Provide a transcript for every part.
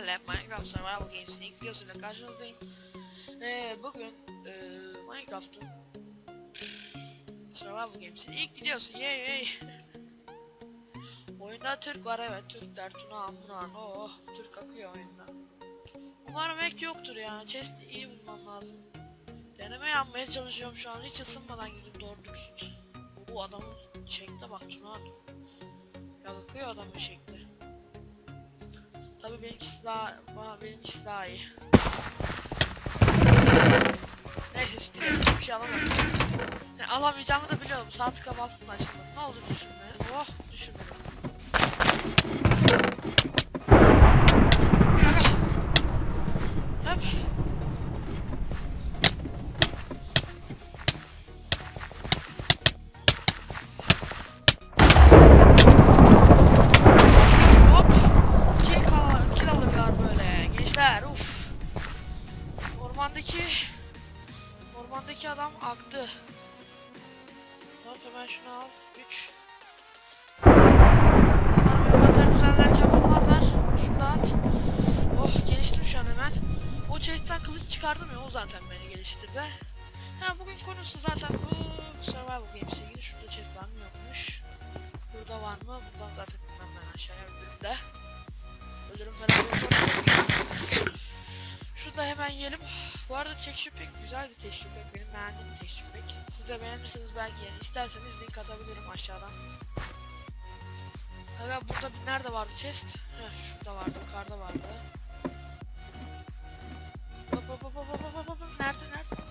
sizlerle Minecraft Survival Games'in ilk videosuyla karşınızdayım. Ee, bugün e, Minecraft'ın Survival Games'in ilk videosu. Yey yey. Oyunda Türk var evet. Türkler, Tuna, Amran, oh Türk akıyor oyunda. Umarım hack yoktur ya. Chest iyi bulmam lazım. Deneme yapmaya çalışıyorum şu an. Hiç ısınmadan gidip doğru dürüst. Bu adamın şekline bak Tuna. Ya akıyor adamın şekli. Tabii benimkisi daha, benimkisi daha iyi. Neyse stilim hiçbir şey alamadım. Alamayacağımı da biliyorum. Sağ tıka bastım açıldı. Ne oldu düşünme. Oh düşünmedim. Hemen şunu al. 3 Umarım düzenlerken vurmazlar. Şunu at. Oh geliştim şu an hemen. O chest'ten kılıç çıkardım ya o zaten beni geliştirdi. Ha bugün konusu zaten bu Survival Games'e ilgili. Şurada chest var mı yokmuş. Burada var mı? Buradan zaten bilmem ben aşağıya öldüğümde. Ölürüm falan. Şurada hemen yiyelim. Bu arada texture pack güzel bir texture pack. Benim beğendiğim bir texture pack. Siz de beğenirseniz belki yani isterseniz link atabilirim aşağıdan. Hala burada bir nerede vardı chest? Heh şurada vardı, yukarıda vardı. Hop hop hop hop hop hop hop nerede nerede?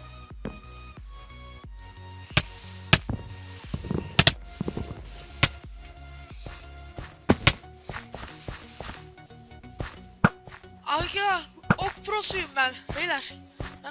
Aga ok prosuyum ben beyler.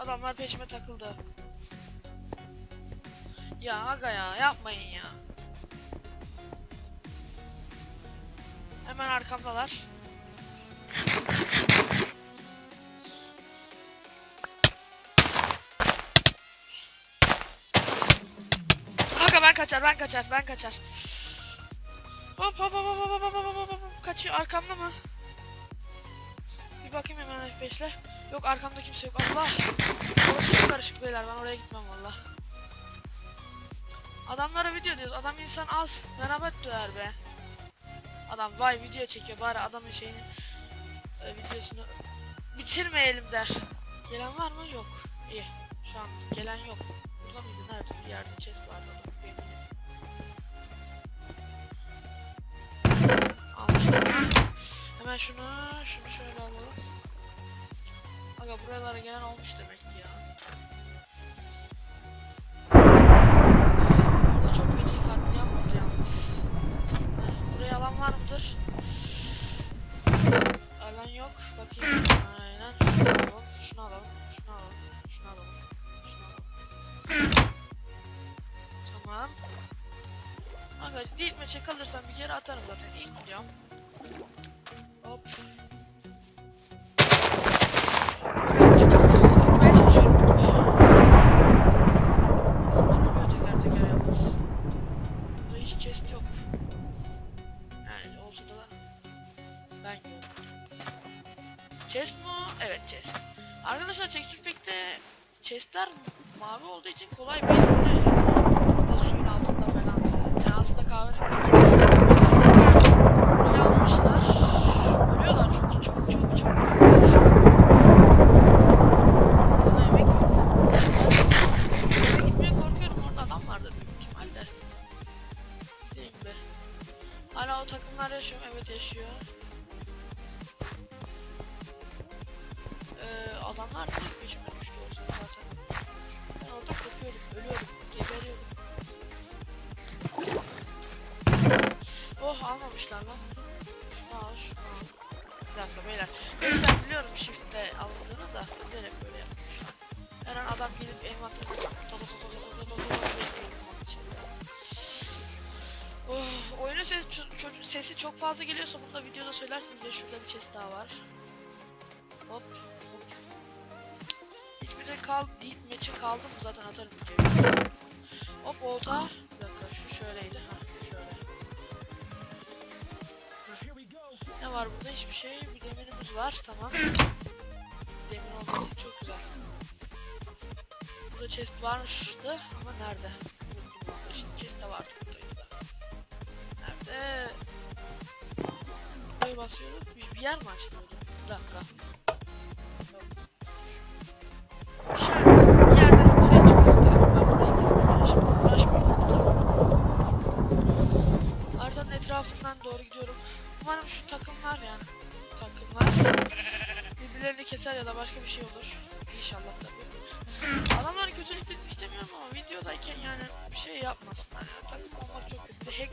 Adamlar peşime takıldı. Ya aga ya yapmayın ya. Hemen arkamdalar. Aga ben kaçar ben kaçar ben kaçar. Hop hop hop hop hop hop hop hop hop kaçıyor arkamda mı? Bir bakayım hemen F5'le. Yok arkamda kimse yok. Allah. Orası çok karışık beyler. Ben oraya gitmem valla. Adamlara video diyoruz. Adam insan az. Merhamet duyar be. Adam vay video çekiyor. Bari adamın şeyini e, videosunu bitirmeyelim der. Gelen var mı? Yok. İyi. Şu an gelen yok. Burada mıydı? Nerede? Bir yerde chest vardı adam. Hemen şunu, şunu şöyle alalım. Aga buralara gelen olmuş demek ki ya. Burada çok feci katliam oldu yalnız. Buraya alan var mıdır? Alan yok. Bakayım. Aynen. Şunu alalım. Şunu alalım. Şunu alalım. Şunu alalım. Şunu alalım. Tamam. Aga ilk maça kalırsam bir kere atarım zaten. İlk biliyorum. Hop. Evet chest. Arkadaşlar pack'te chestler mavi olduğu için kolay belli oluyor. Suyun altında falansa. Yani aslında kahverengi. Buraya almışlar. Ölüyorlar çok çok çok çok. Sana yemek gitmeye korkuyorum orada adam vardır büyük ihtimalle. Gideyim be. Hala o takımlar yaşıyor? Evet yaşıyor. Adamlar da peşime düştü olsun zaten. Ben orada kopuyorum, ölüyorum, geberiyorum. Oh almamışlar lan. Aa şu an. Bir dakika beyler. Ben biliyorum shift'te alındığını da bilerek böyle yapmış. Her an adam gelip envanterine tadı tadı tadı tadı Oh, oyunun sesi, sesi çok fazla geliyorsa bunu da videoda söylersiniz. Şurada bir chest daha var. Hop kal, değil maçı kaldı mı zaten atarım videoyu. Hop olta. Bir dakika şu şöyleydi. Ha şöyle. Ne var burada? Hiçbir şey. Bir demirimiz var. Tamam. Demir olması çok güzel. Burada chest varmıştı ama nerede? İşte chest de vardı buradaydı da. Nerede? Buraya basıyorduk. Bir, bir yer mi açılıyordu? Bir dakika. Ama videodayken yani bir şey yapmasınlar yani. Takım olmak çok kötü. Hack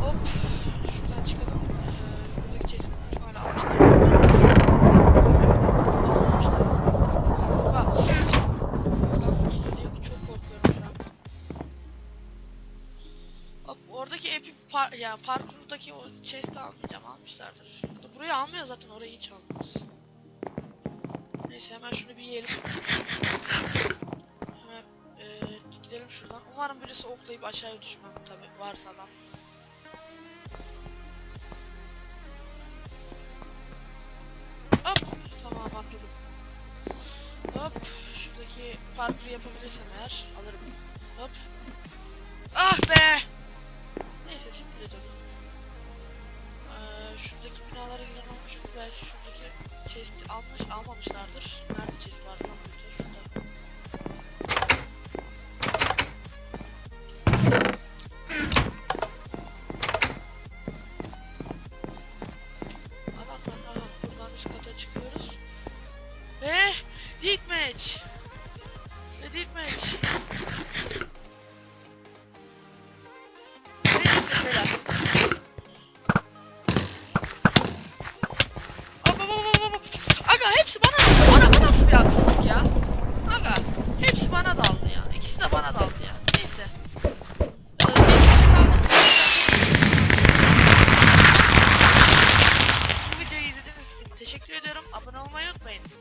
Hop. Şuradan çıkalım. Ee, buradaki kesim hala almışlar. Oradaki epic par ya parkurdaki o chest'i almayacağım almışlardır. Burayı almıyor zaten orayı hiç almaz. Neyse hemen şunu bir yiyelim. Hemen eee, gidelim şuradan. Umarım birisi oklayıp aşağıya düşmem tabi varsa adam. Hop tamam atladım. Hop şuradaki parkuru yapabilirsem eğer alırım. Hop. Ah be! Neyse şimdi de canım. Şuradaki binalara mu? Belki şuradaki chest'i almış, almamışlardır. Nerede chest var lan burada? Şurada. Adam var, aha, buradan üst kata çıkıyoruz. Ve Deathmatch! bir haksızlık ya. Aga hepsi bana daldı ya. İkisi de bana daldı ya.